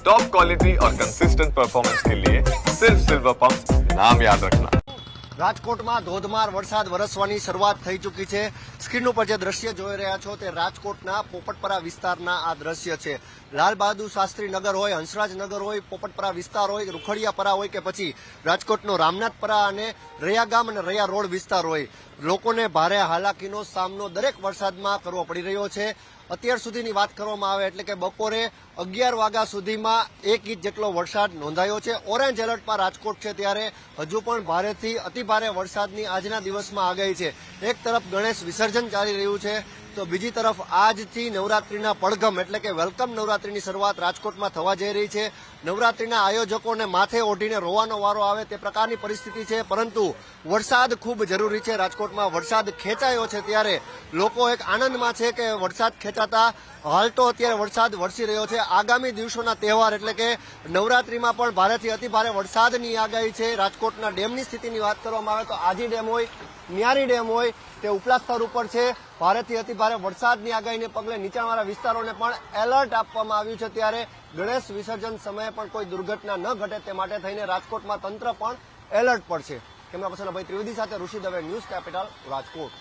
Top quality और consistent performance के लिए सिर्फ सिल्वर पंप नाम याद रखना રાજકોટમાં ધોધમાર વરસાદ વરસવાની શરૂઆત થઈ ચૂકી છે સ્ક્રીન ઉપર જે દ્રશ્ય જોઈ રહ્યા છો તે રાજકોટના પોપટપરા વિસ્તારના આ દ્રશ્ય છે લાલ બહાદુર શાસ્ત્રી નગર હોય, હંસરાજ નગર હોય, પોપટપરા વિસ્તાર હોય રૂખડિયાપરા હોય કે પછી રાજકોટનો રામનાથપરા અને રૈયા ગામ અને રૈયા રોડ વિસ્તાર હોય. લોકોને ભારે હાલાકીનો સામનો દરેક વરસાદમાં કરવો પડી રહ્યો છે. અત્યાર સુધીની વાત કરવામાં આવે એટલે કે બપોરે અગિયાર વાગ્યા સુધીમાં એક ઇંચ જેટલો વરસાદ નોંધાયો છે. ઓરેન્જ એલર્ટમાં રાજકોટ છે ત્યારે હજુ પણ ભારેથી અતિભારે વરસાદની આજના દિવસમાં આગાહી છે. એક તરફ ગણેશ વિસર્જન ચાલી રહ્યું છે. તો બીજી તરફ આજથી નવરાત્રીના પડઘમ એટલે કે વેલકમ નવરાત્રીની શરૂઆત રાજકોટમાં થવા જઈ રહી છે. નવરાત્રીના આયોજકોને માથે ઓઢીને રોવાનો વારો આવે તે પ્રકારની પરિસ્થિતિ છે, પરંતુ વરસાદ ખૂબ જરૂરી છે. રાજકોટમાં વરસાદ ખેંચાયો છે ત્યારે લોકો એક આનંદમાં છે કે વરસાદ ખેંચાતા હાલ તો અત્યારે વરસાદ વરસી રહ્યો છે. આગામી દિવસોના તહેવાર એટલે કે નવરાત્રીમાં પણ ભારેથી અતિભારે વરસાદની આગાહી છે. રાજકોટના ડેમની સ્થિતિની વાત કરવામાં આવે તો આજી ડેમ હોય, ન્યારી ડેમ હોય, તે ઉપલા સ્તર ઉપર છે. ભારેથી અતિભારે વરસાદની આગાહીને પગલે નીચાણવાળા વિસ્તારોને પણ એલર્ટ આપવામાં આવ્યું છે. ત્યારે ગણેશ વિસર્જન સમયે પણ કોઈ દુર્ઘટના ન ઘટે તે માટે થઈને રાજકોટમાં તંત્ર પણ એલર્ટ પર છે કેમેરા પર્સન ભાઈ ત્રિવેદી સાથે ઋષિ દવે ન્યૂઝ કેપિટલ રાજકોટ.